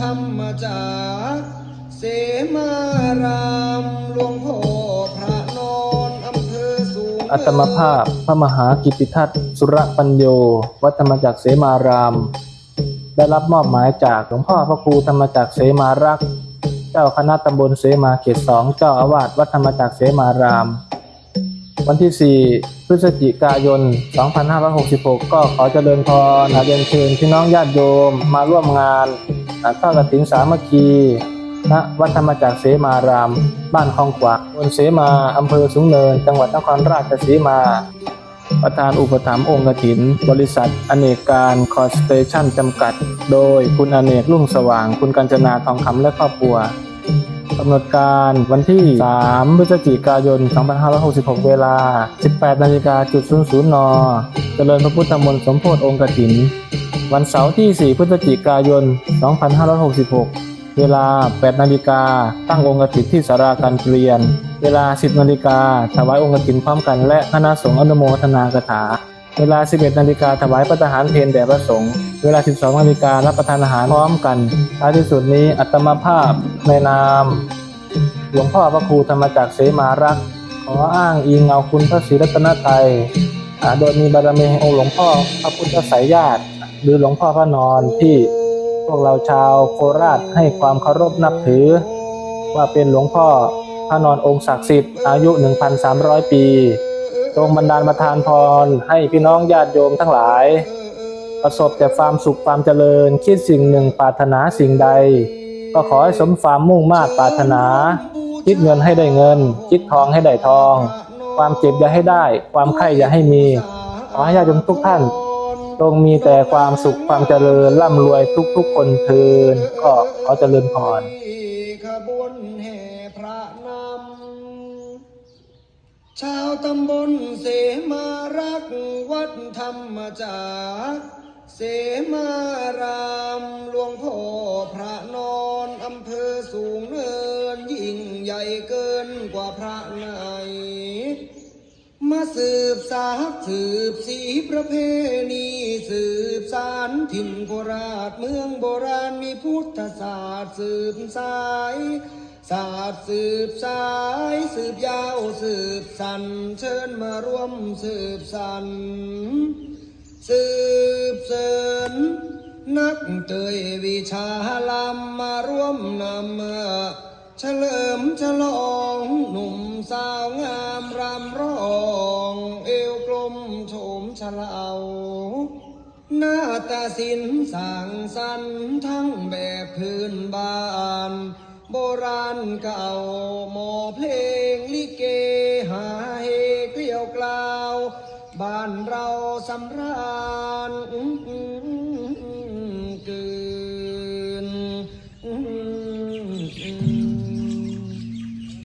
ธรรมจากเสมารามหลวงพ่อพระนอนอำเภอสูงอัตมภาพพระมหากิติทัตสุรปัญโย วัดธรรมจักรเสมาราม ได้รับมอบหมายจากหลวงพ่อพระครูธรรมจักรเสมารักษ์เจ้าคณะตำบลเสมาเขตสองเจ้าอาวาสวัดธรรมจักรเสมาราม วันที่ 4 พฤศจิกายน 2566 ก็ขอเจริญพรเรียนเชิญพี่น้องญาติโยมมาร่วมงาน ทอดกฐินสามัคคีณวัดธรรมจักรเสมาราม บ้านคลองขวางตำบลเสมาอำเภอสูงเนิน จังหวัดนครราชสีมา ประธานอุปถัมภ์องค์กฐิน บริษัท อเนกการคอร์สเตชันจำกัด โดยคุณอเนกรุ่งสว่าง คุณกัญจนาทองคำและครอบครัวกำหนดการวันที่ 3 พฤศจิกายน 2566 เวลา 18นาฬิกาจุด00น เจริญพระพุทธมนต์สมโพธิองค์กฐิน วันเสาร์ที่ 4 พฤศจิกายน 2566 เวลา 8 นาฬิกา ตั้งองค์กฐินที่สาราการเปลี่ยน เวลา 10 นาฬิกา ถวายองค์กฐินพร้อมกันและคณะสงฆ์อนุโมทนากถา เวลา 11 นาฬิกา ถวายพระทหารเพลแด่พระสงฆ์ เวลา 12 นาฬิกา รับประทานอาหารพร้อมกันท้ายที่สุดนี้อัตมาภาพในนาม หลวงพ่อพระครูธรรมจักรเสมารักษ์ขออ้างอิงเอาคุณพระศรีรัตนตรัยโดยมีบารมีองค์หลวงพ่อพระพุทธสายญาติ หรือหลวงพ่อพระนอนที่พวกเราชาวโคราชให้ความเคารพนับถือ ว่าเป็นหลวงพ่อพระนอนองค์ศักดิ์สิทธิ์อายุ 1,300 ปีจงบันดาลประทานพรให้พี่น้องญาติโยมทั้งหลาย ประสบแต่ความสุขความเจริญ คิดสิ่งหนึ่งปรารถนาสิ่งใด ก็ขอให้สมความมุ่งมา่ปรารถนา คิดเงินให้ได้เงิน คิดทองให้ได้ทอง ความเจ็บอย่าให้ได้ ความไข้อย่าให้มี ขอให้ญาติโยมทุกท่าน งมีแต่ความสุขความเจริญร่ำรวยทุกๆคนเทินก็ขอเจริญพรขบวนแห่พระนำชาวตำบลเสมารักวัดธรรมจากรเสมารามหลวงพ่อพระนอนอำเภอสูงเนิน ยิ่งใหญ่เกินกว่าพระไหน มาสืบสากสืบสีประเพณีสืบสารถิ่นโคราชเมืองโบราณมีพุทธศาสตร์สืบสายศาสตร์สืบสาย สืบยาวสืบสันเชิญมาร่วมสืบสัน สืบเสริญนักเตยวิชาลำมาร่วมนำ เฉลิมฉลองหนุ่มสาวงามรำร้อง เอวกลมโฉมฉลาวหน้าตาสินสางสรรค์ทั้งแบบพื้นบ้าน โบราณเก่าหมอเพลงลิเกหาเฮเกลียวกล่าว บ้านเราสำราญ